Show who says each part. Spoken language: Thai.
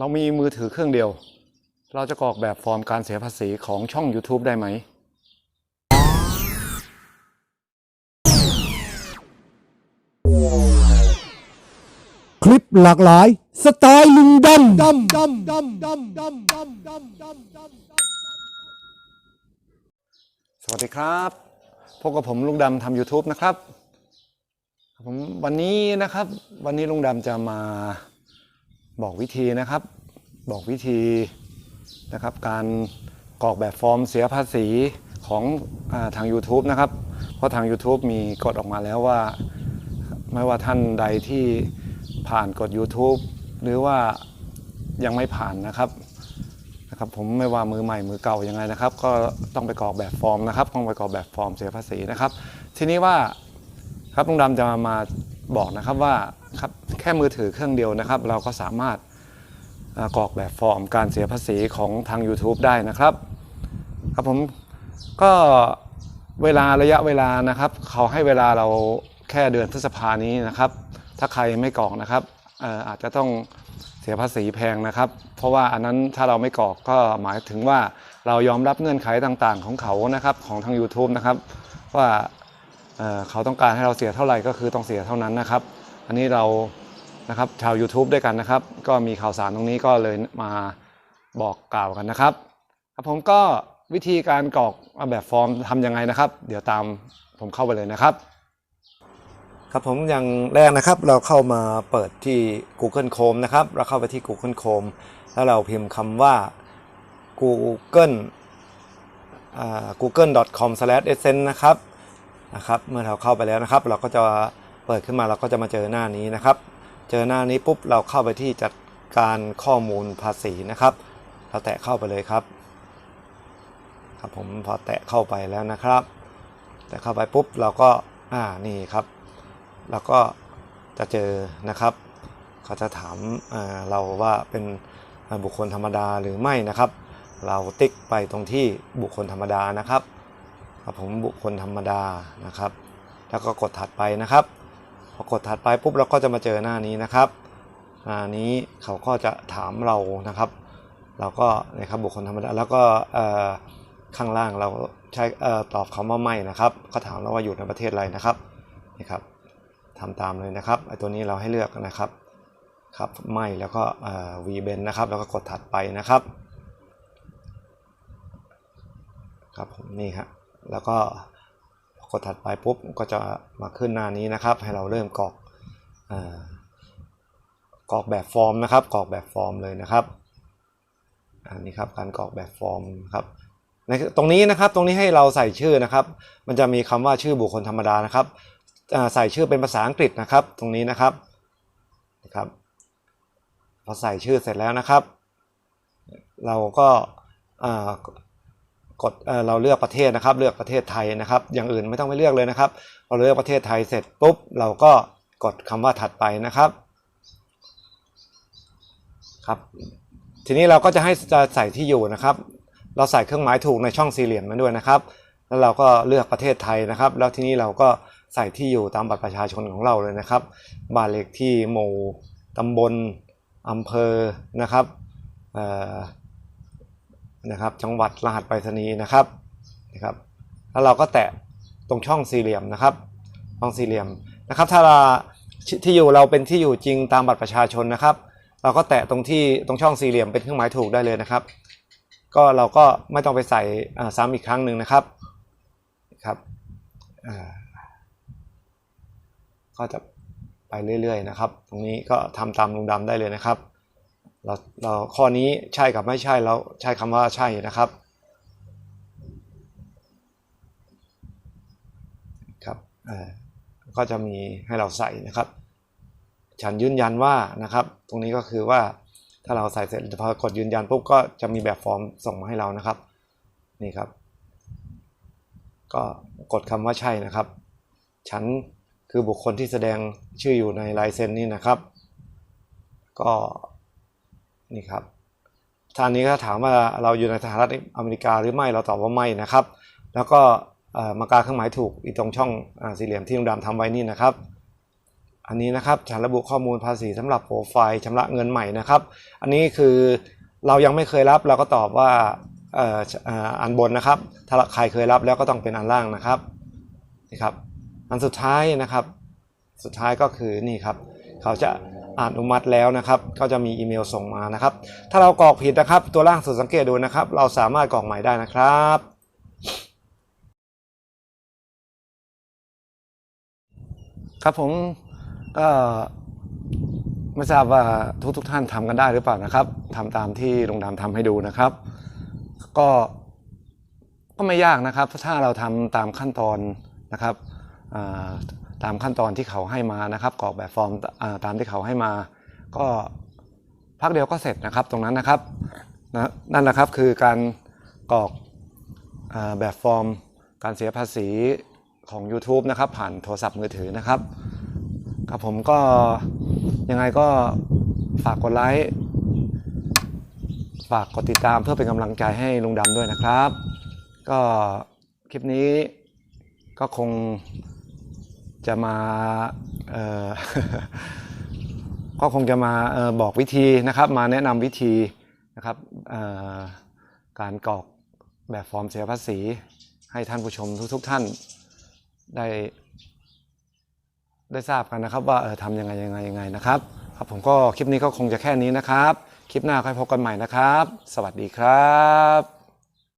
Speaker 1: เรามีมือถือเครื่องเดียว เราจะกรอกแบบฟอร์มการเสียภาษีของช่อง YouTube ได้ไหม
Speaker 2: คลิปหลากหลาย สไตล์ลุงดำดำดำดำดำดำดำดำดำดำ
Speaker 1: สวัสดีครับพบกับผมลุงดำทำ YouTube นะครับผมวันนี้นะครับ วันนี้ลุงดำจะมา บอกวิธีนะครับ บอกวิธีนะครับ การกรอกแบบฟอร์มเสียภาษีของอาทาง YouTube นะครับ เพราะทาง YouTube มีกฎออกมาแล้วว่า ไม่ว่าท่านใดที่ผ่านกฎ YouTube หรือว่ายังไม่ผ่านนะครับนะครับ ผมไม่ว่ามือใหม่มือเก่ายังไงนะครับ ก็ต้องไปกรอกแบบฟอร์มนะครับต้องไปกรอกแบบฟอร์มเสียภาษีนะครับ ทีนี้ว่าครับลุงดำจะมาบอกนะครับว่าครับ ค่มือถือเครื่องเดียวนะครับ เราก็สามารถก่อกรอกแบบฟอร์มการเสียภาษีของทาง YouTube ได้นะครับ ครับผมก็เวลาระยะเวลานะครับ เขาให้เวลาเราแค่เดือนพฤษภานี้นะครับ ถ้าใครไม่กรอกนะครับอาจจะต้องเสียภาษีแพงนะครับ เพราะว่าอันนั้นถ้าเราไม่กรอกก็หมายถึงว่าเรายอมรับเงื่อนไขต่างๆ ของเขานะครับของทาง YouTube นะครับ ว่าเขาต้องการให้เราเสียเท่าไหร่ก็คือต้องเสียเท่านั้นนะครับ อันนี้เรา นะครับชาว YouTube ด้วยกันนะครับ ก็มีข่าวสารตรงนี้ก็เลยมาบอกกล่าวกันนะครับครับผมก็วิธีการกรอกแบบฟอร์มทำยังไงนะครับ เดี๋ยวตามผมเข้าไปเลยนะครับ ครับผมอย่างแรกนะครับ เราเข้ามาเปิดที่ Google Chrome นะครับ เราเข้าไปที่ Google Chrome แล้วเราพิมพ์คำว่า Google google.com/essence นะครับนะครับ เมื่อเราเข้าไปแล้วนะครับ เราก็จะเปิดขึ้นมาเราก็จะมาเจอหน้านี้นะครับ เจอหน้านี้ปุ๊บเราเข้าไปที่จัดการข้อมูลภาษีนะครับ เราแตะเข้าไปเลยครับ ครับผมพอแตะเข้าไปแล้วนะครับ แต่เข้าไปปุ๊บเราก็อ่านี่ครับ เราก็จะเจอนะครับ เขาจะถามอ่าเราว่าเป็นบุคคลธรรมดาหรือไม่นะครับ เราติ๊กไปตรงที่บุคคลธรรมดานะครับครับผมบุคคลธรรมดานะครับ แล้วก็กดถัดไปนะครับ พอกดถัดไปปุ๊บเราก็จะมาเจอหน้านี้นะครับหน้านี้เขาก็จะถามเรานะครับ เราก็นะครับบุคคลธรรมดาแล้วก็ข้างล่างเราใช้อ่อตอบคำว่าไม่นะครับเขาถามเราว่าอยู่ในประเทศอะไรนะครับนี่ครับทำตามเลยนะครับไอตัวนี้เราให้เลือกนะครับครับไม่แล้วก็วีเบนนะครับแล้วก็กดถัดไปนะครับครับผมนี่ครับแล้วก็ กดถัดไปปุ๊บก็จะมาขึ้นหน้านี้นะครับ ให้เราเริ่มกรอกกรอกแบบฟอร์มนะครับกรอกแบบฟอร์มเลยนะครับอันนี้ครับการกรอกแบบฟอร์มครับในตรงนี้นะครับตรงนี้ให้เราใส่ชื่อนะครับ มันจะมีคำว่าชื่อบุคคลธรรมดานะครับใส่ชื่อเป็นภาษาอังกฤษนะครับ ตรงนี้นะครับนะครับพอใส่ชื่อเสร็จแล้วนะครับ เราก็ กดเเราเลือกประเทศนะครับ เลือกประเทศไทยนะครับ อย่างอื่นไม่ต้องไปเลือกเลยนะครับพอเลือกประเทศไทยเสร็จปุ๊บเราก็กดคำว่าถัดไปนะครับครับทีนี้เราก็จะให้จะใส่ที่อยู่นะครับ เราใส่เครื่องหมายถูกในช่องสี่เหลี่ยมมาด้วยนะครับ แล้วเราก็เลือกประเทศไทยนะครับ แล้วทีนี้เราก็ใส่ที่อยู่ตามบัตรประชาชนของเราเลยนะครับ บ้านเลขที่หมู่ตำบลอำเภอนะครับ นะครับ จังหวัดรหัสไปรษณีย์นะครับนะครับ แล้วเราก็แตะตรงช่องสี่เหลี่ยมนะครับ ช่องสี่เหลี่ยมนะครับ ถ้าเราที่อยู่เราเป็นที่อยู่จริงตามบัตรประชาชนนะครับ เราก็แตะตรงที่ตรงช่องสี่เหลี่ยมเป็นเครื่องหมายถูกได้เลยนะครับ ก็เราก็ไม่ต้องไปใส่ซ้ำอีกครั้งหนึ่งนะครับครับก็จะไปเรื่อยๆนะครับ ตรงนี้ก็ทำตามลุงดำได้เลยนะครับ เราเราข้อนี้ใช่กับไม่ใช่เราใช้คำว่าใช่นะครับครับก็จะมีให้เราใส่นะครับ ฉันยืนยันว่านะครับ ตรงนี้ก็คือว่าถ้าเราใส่เสร็จพอกดยืนยันปุ๊บก็จะมีแบบฟอร์มส่งมาให้เรานะครับนี่ครับ ก็กดคำว่าใช่นะครับ ฉันคือบุคคลที่แสดงชื่ออยู่ในลายเซ็นนี้นะครับ ก็ นี่ครับท่านนี้ก็ถามว่าเราอยู่ในสหรัฐอเมริกาหรือไม่เราตอบว่าไม่นะครับ แล้วก็มากาเครื่องหมายถูกอีกตรงช่องอสี่เหลี่ยมที่ลุงดำทำไว้นี่นะครับ อันนี้นะครับฉันระบุข้อมูลภาษีสำหรับโปรไฟล์ชำระเงินใหม่นะครับ อันนี้คือเรายังไม่เคยรับเราก็ตอบว่าอันบนนะครับ ถ้าใครเคยรับแล้วก็ต้องเป็นอันล่างนะครับนี่ครับอันสุดท้ายนะครับ สุดท้ายก็คือนี่ครับ เขาจะ อนุมัติแล้วนะครับ ก็จะมีอีเมลส่งมานะครับ ถ้าเรากรอกผิดนะครับ ตัวล่างสุดสังเกตดูนะครับ เราสามารถกรอกใหม่ได้นะครับครับผมก็ไม่ทราบว่าทุกทุกๆท่านทำกันได้หรือเปล่านะครับทำตามที่ลงดำทำให้ดูนะครับ ก็ก็ไม่ยากนะครับ ถ้าเราทำตามขั้นตอนนะครับอ่า ตามขั้นตอนที่เขาให้มานะครับกรอกแบบฟอร์มตามที่เขาให้มา ก็พักเดียวก็เสร็จนะครับตรงนั้นนะครับนะนั่นแหละครับคือการกรอกอแบบฟอร์มการเสียภาษีของ YouTube นะครับ ผ่านโทรศัพท์มือถือนะครับครับผมก็ยังไงก็ฝากกดไลค์ฝากกดติดตามเพื่อเป็นกำลังใจให้ลุงดำด้วยนะครับ ก็คลิปนี้ก็คง จะมาก็คงจะมาออบอกวิธีนะครับมาแนะนำวิธีนะครับออการกรอกแบบฟอร์มเสียภาษี ให้ท่านผู้ชมทุกๆท่านได้ได้ทราบกันนะครับ ว่าเออทำยังไงยังไงยังไงนะครับ ครับผมก็คลิปนี้ก็คงจะแค่นี้นะครับ คลิปหน้าค่อยพบกันใหม่นะครับ สวัสดีครับ